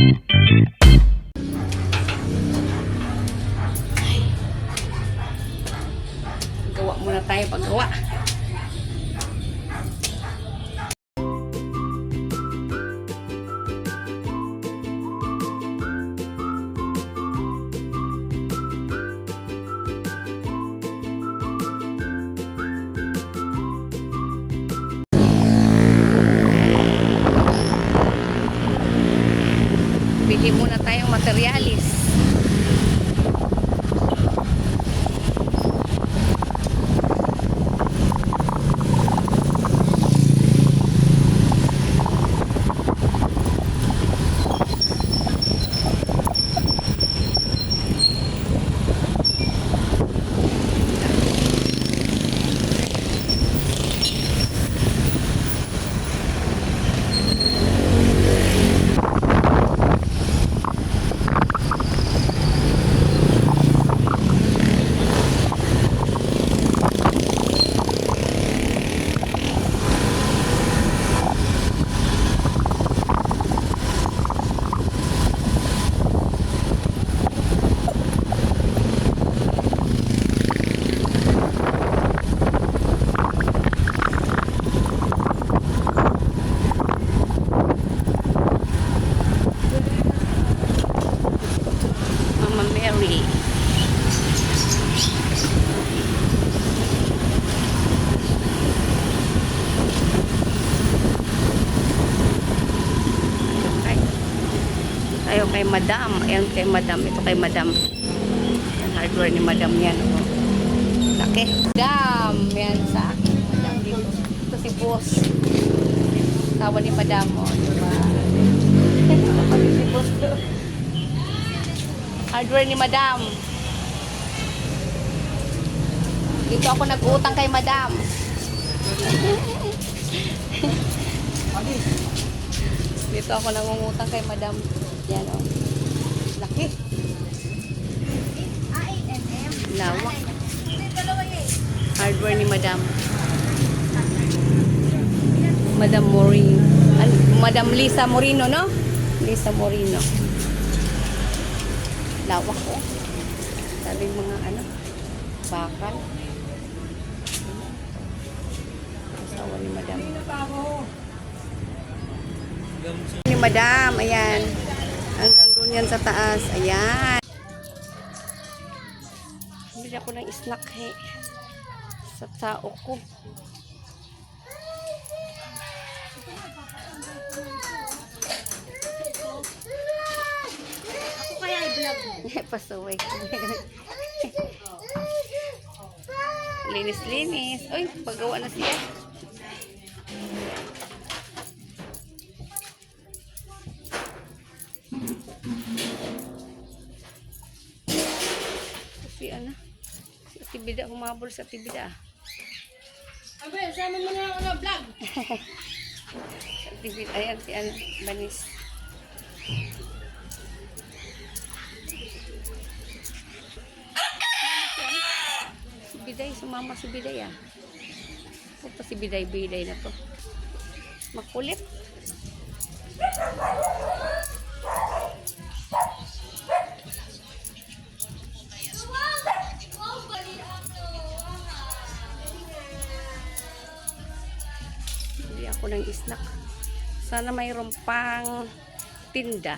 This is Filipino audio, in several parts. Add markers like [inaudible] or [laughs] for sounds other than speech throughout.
Mm-hmm. Ay, tayo kay Madam. Ayan kay Madam. Ito kay Madam. Ang hardware ni Madam yan. Oh. Laki. Madam. Yan sa. Madam dito. Ito si Boss. Tawa ni Madam. Oh, diba? Si [laughs] Boss. Hardware ni Madam. Dito ako nag-utang kay Madam. [laughs] Dito ako nangungutang kay Madam. Yan o. Laki. Lawak. Hardware ni Madam. Madam Morino. Madam Lisa Morino, no? Lisa Morino. Lawak ko. Sabi mga ano, bakal. Asawa ni Madam. Ni Madam, ayan. Hanggang doon yan sa taas. Ayan. Bili ako ng snack he. Sa tao ko. Ako Pasaway. [laughs] Linis-linis. Uy, paggawa na siya. Si ano? Si Tibida, humabol sa Tibida. Abe, sama mo na ako na vlog. [laughs] Tibida, ayan si ano, Banis. Si Sumama si Biday ah. Ito si Biday, Biday na to. Makulit. Bili ako ng snack. Sana mayroon pang tinda.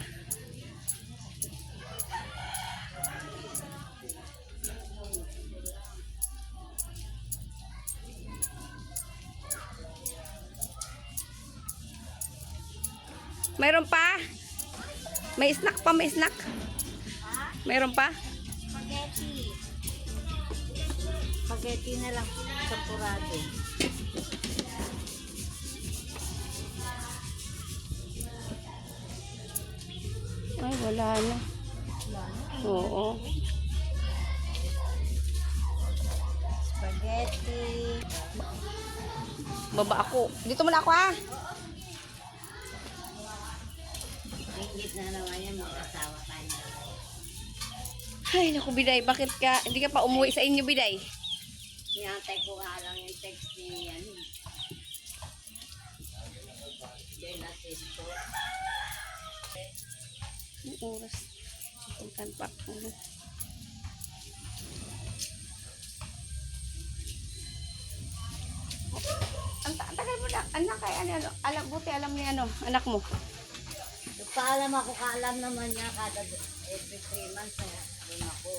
Mayroon pa? May snack pa, may snack. Mayroon pa? Spaghetti. Spaghetti na lang sa purado. Ay, wala na. Oo. Spaghetti. Baba ako. Dito muna ako ah. Inggit na naman yan mga asawa pa niya. Ay, naku Biday, bakit ka, hindi ka pa umuwi sa inyo Biday? Hinantay ko nga lang yung text ni yan. Genesis po. Ang oras. Puntan pa ako. Ang tagal mo na, anak, ay, ano, alam, buti alam ni ano, anak mo. Paalam ako, kaalam naman niya kada every three months na doon ako.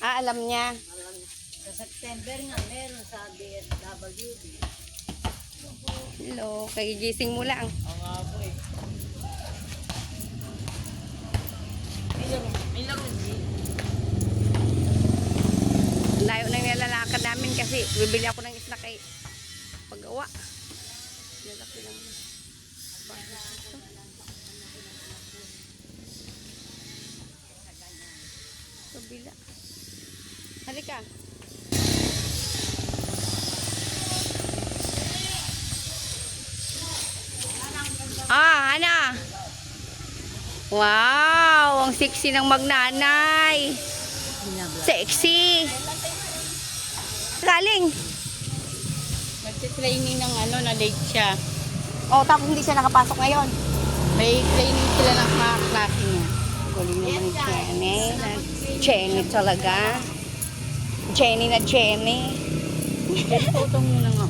Ah, alam niya. Alam, sa September nga meron sa DSWD. Hello, kay gising mo lang. Oo nga po eh. Layo na nilalakad namin kasi bibili ako ng isla kay paggawa. Lalaki lang. Kabila. Halika. Ah, Hana. Wow, ang sexy ng magnanay. Sexy. Galing. Nagtitraining ng ano, na late siya. Oh, tapos hindi siya nakapasok ngayon. May training sila ng mga klase niya. Galing naman ni Jenny. Na Jenny talaga. Jenny na Jenny. Tutong muna nga.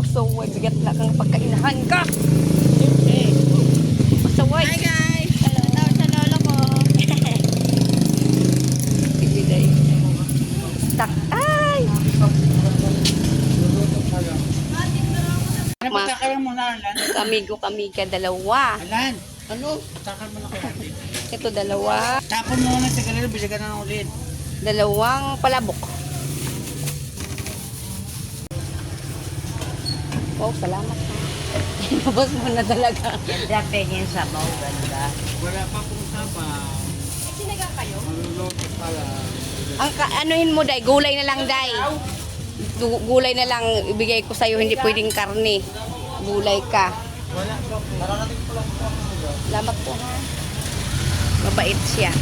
Pasaway, bigat na kang pagkainahan ka. Pasaway. Hi guys! Hello. Hello sa lolo ko. Ibigay. Stuck. Ay! Ano pagkakaroon mo na, Alan? Kamigo kamiga dalawa. Alan! Ano? Takal mo na ko. Ito dalawa. Tapon mo na sa galero, biligan na ng ulit. Dalawang palabok. Wow, salamat. [laughs] Inabas mo na talaga. Ganda pengen sa mau, ganda. Wala pa pong sabaw. Sinagang kayo? Maluluto pala. Ang ka- anuhin mo, Day. Gulay na lang, Day. Gulay na lang ibigay ko sa'yo. Hindi pwedeng karne. Gulay ka. Wala po. Mararating ko lang po ako. Salamat po, ha? Mabait siya.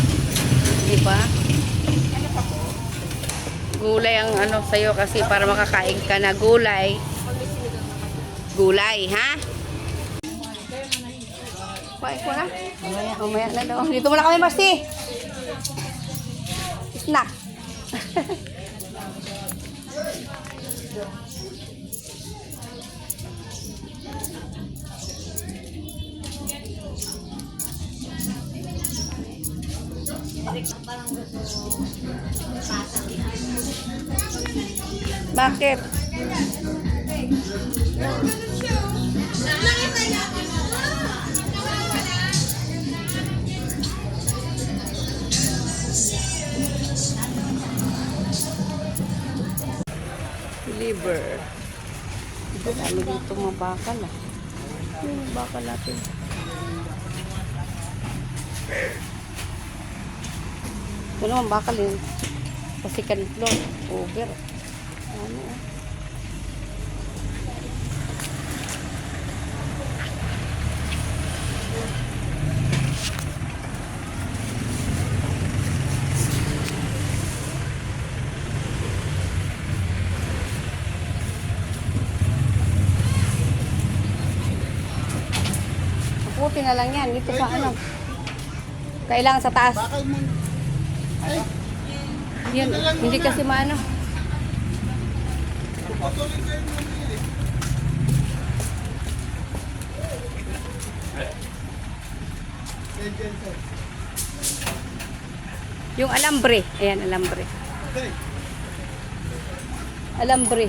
Di ba? Gulay ang ano sa'yo kasi para makakain ka na gulay. Gulay, ha? Kumain ko na. Mamaya na daw. Dito muna kami, Marcy. Snack. [laughs] Bakit? Liver. Ito dami dito mga bakal ah. Yung bakal natin. Ito naman bakal yun. Sa second floor. Over. Ano. Puti na lang yan. Dito sa ano. Kailangan sa taas. Bakal mo. Yun. Hindi kasi maano. Yung alambre. Ayan, alambre. Alambre.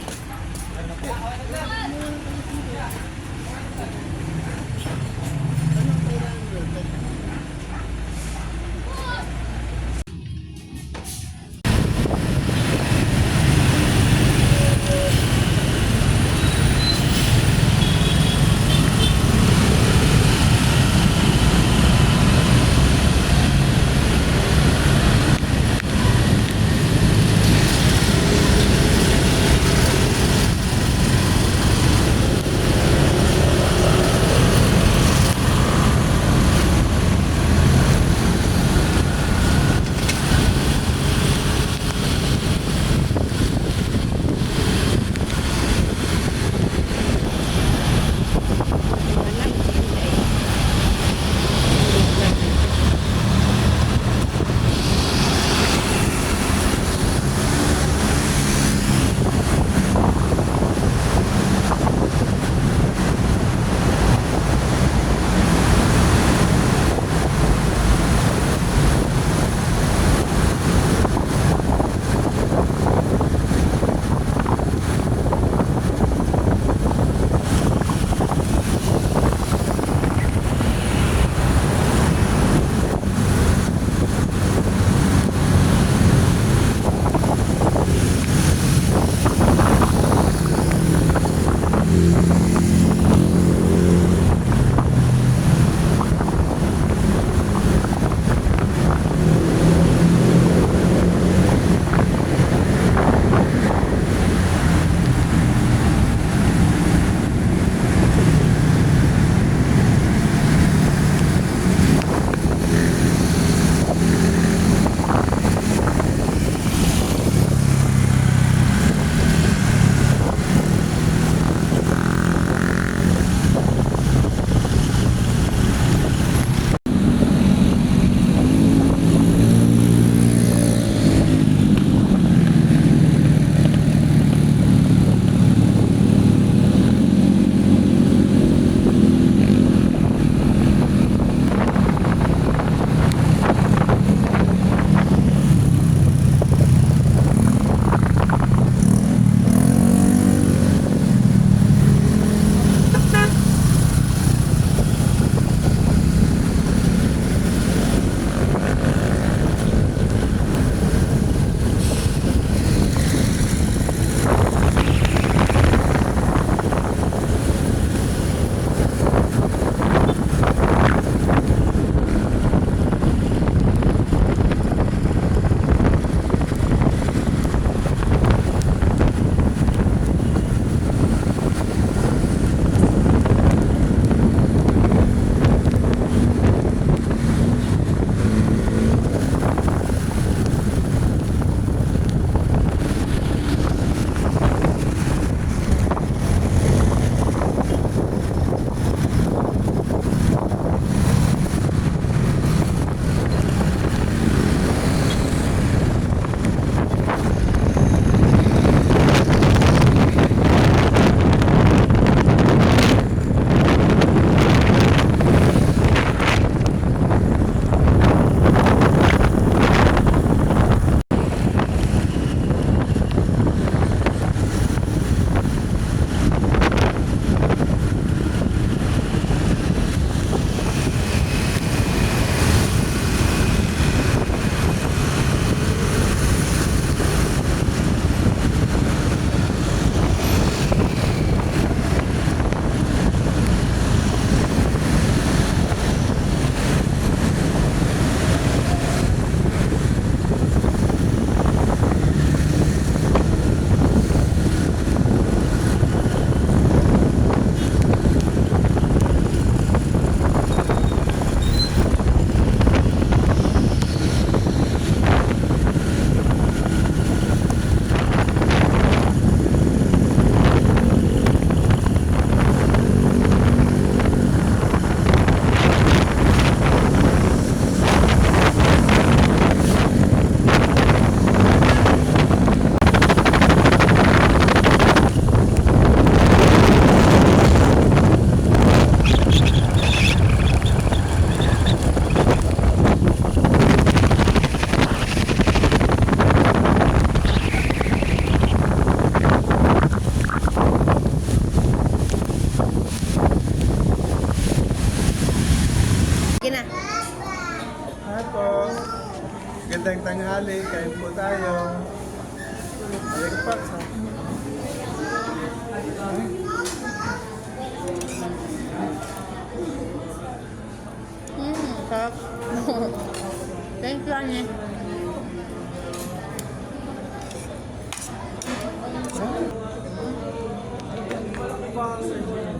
[laughs] Thank you, Annie. You.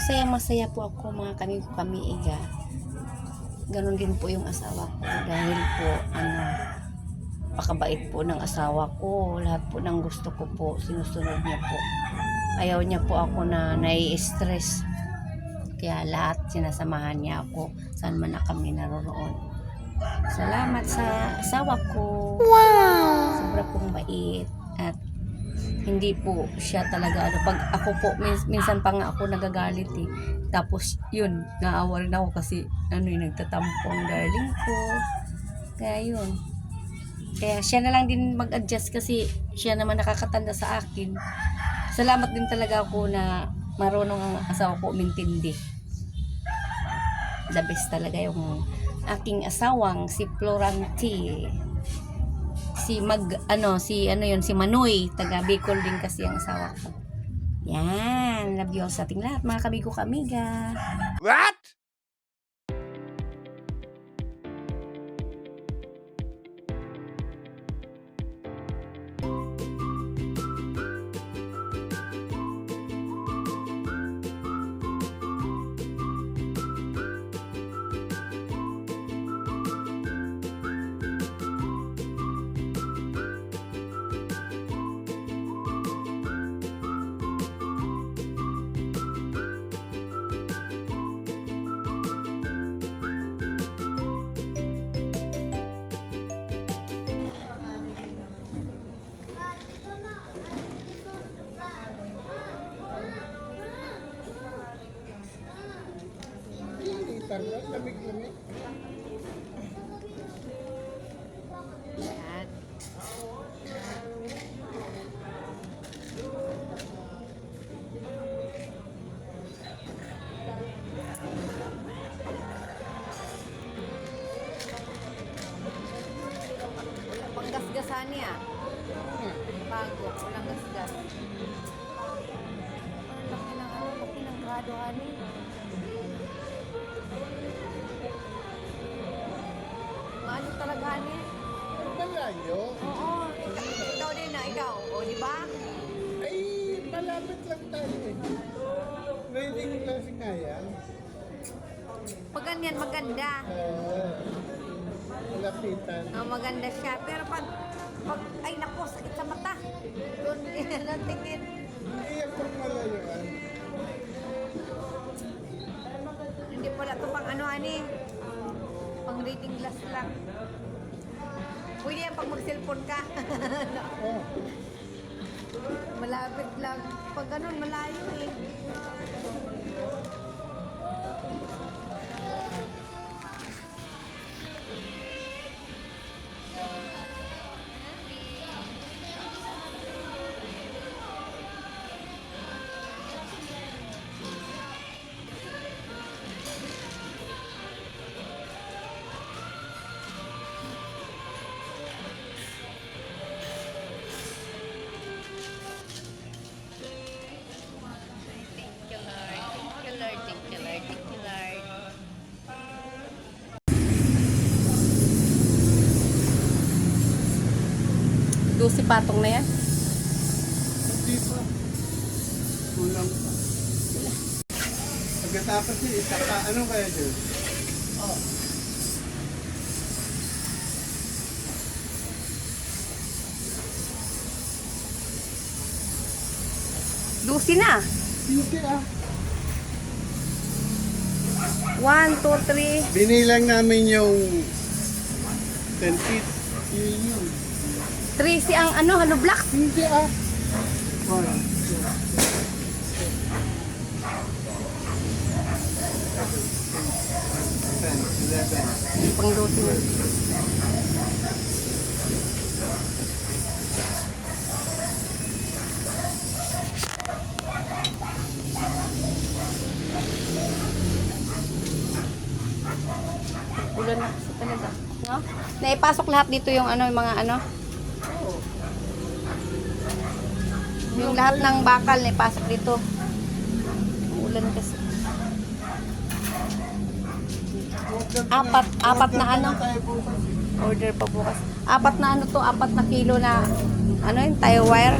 Masaya masaya po ako mga kami kami iga. Ganon din po yung asawa ko dahil po ano pakabait po ng asawa ko. Lahat po ng gusto ko po sinusunod niya po. Ayaw niya po ako na nai-stress. Kaya lahat sinasamahan niya ako saan man na kami naroroon. Salamat sa asawa ko. Wow! Sobra pong bait hindi po siya talaga ano pag ako po min- minsan pa nga ako nagagalit eh. Tapos yun naawa rin ako kasi ano yung nagtatampong darling ko. Kaya yun. Kaya siya na lang din mag-adjust kasi siya naman nakakatanda sa akin. Salamat din talaga ako na marunong ang asawa ko umintindi. The best talaga yung aking asawang si Florante si mag ano si ano yun si Manoy. Taga Bicol din kasi ang asawa ko. Yan love you all sa ating lahat mga kabigo kamiga. What? Yan panggasgasan niya bago walang gasgas ang laki ng ano laki ng grado ani Malayo? Oo. Ikaw din na, ikaw. O, di ba? Ay, malapit lang tayo eh. Reading lang si Kaya. Pag ganyan, maganda. Uh, malapitan. Oh, maganda siya. Pero pag, pag, ay nako, sakit sa mata. Doon, [laughs] yan tingin. Hindi yan pang malayuan. Hindi pala ito pang ano, ani. Pang reading glass lang. Pwede yan pag mag-cellphone ka. Oh, [laughs] Malapit lang. Pag ganun, malayo eh. 12 patong na yan. Hindi pa. Kulang pa. Pagkatapos yun, isaka, ano kaya dyan? Oh. 12 na. Hindi ah. 1, 2, 3. Binilang namin yung 10 feet. Yun yun. 3 si ang ano, hollow block. Hindi ah. Pang 12 na. Ulan na kasi talaga. No? Naipasok lahat dito yung ano, yung mga ano. Yung lahat ng bakal naipasok dito. Ulan kasi. Apat, apat na ano? Order pa bukas. Apat na ano to, apat na kilo na ano yun, tire wire.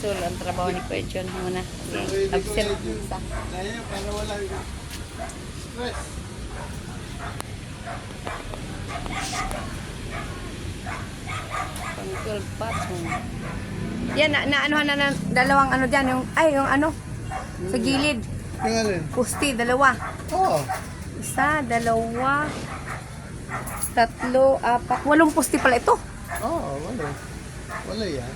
So, ang trabaho ni Kuya John muna. Okay, absent. Kaya para wala stress. Pang 12 pots mo. Yan, na, na ano na, na dalawang ano dyan, yung, ay, yung ano, sa gilid. Yung ano? Pusti, dalawa. Oo. Isa, dalawa, tatlo, apat, walong pusti pala ito. Oo, wala. Wala yan.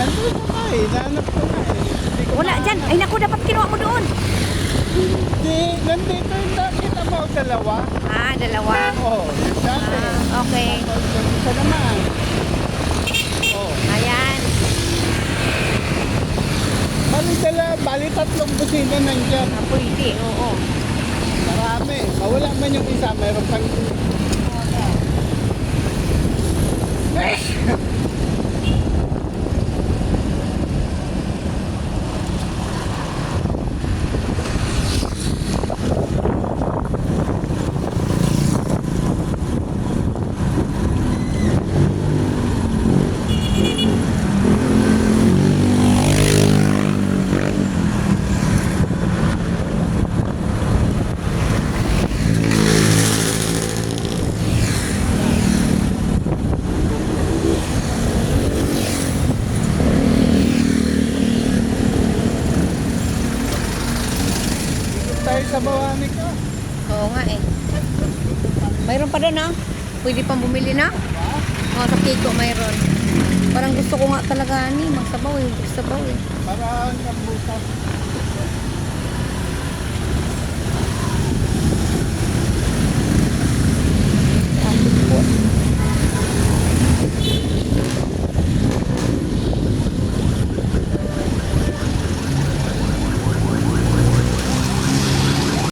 Ano ko nga eh? Nanap ko nga eh. Hindi ko Wala dyan. Ay naku, dapat kinuha mo doon. Hindi. Nandito yung nakita mo dalawa. Ah, dalawa. Oo. yung dati. Ah, okay. Tapos yung isa naman. Oo. Ayan. Bali dala, bali tatlong busina nandyan. Ah, pwede. Oo. Marami. Mawala man yung isa, mayroon pang... Ikot tayo sa bawani ka. Oo nga eh. Mayroon pa doon ah. Pwede pang bumili na. Oo, sa Kiko mayroon. Parang gusto ko nga talaga ni magsabaw eh. Magsabaw eh. Para ang bukas.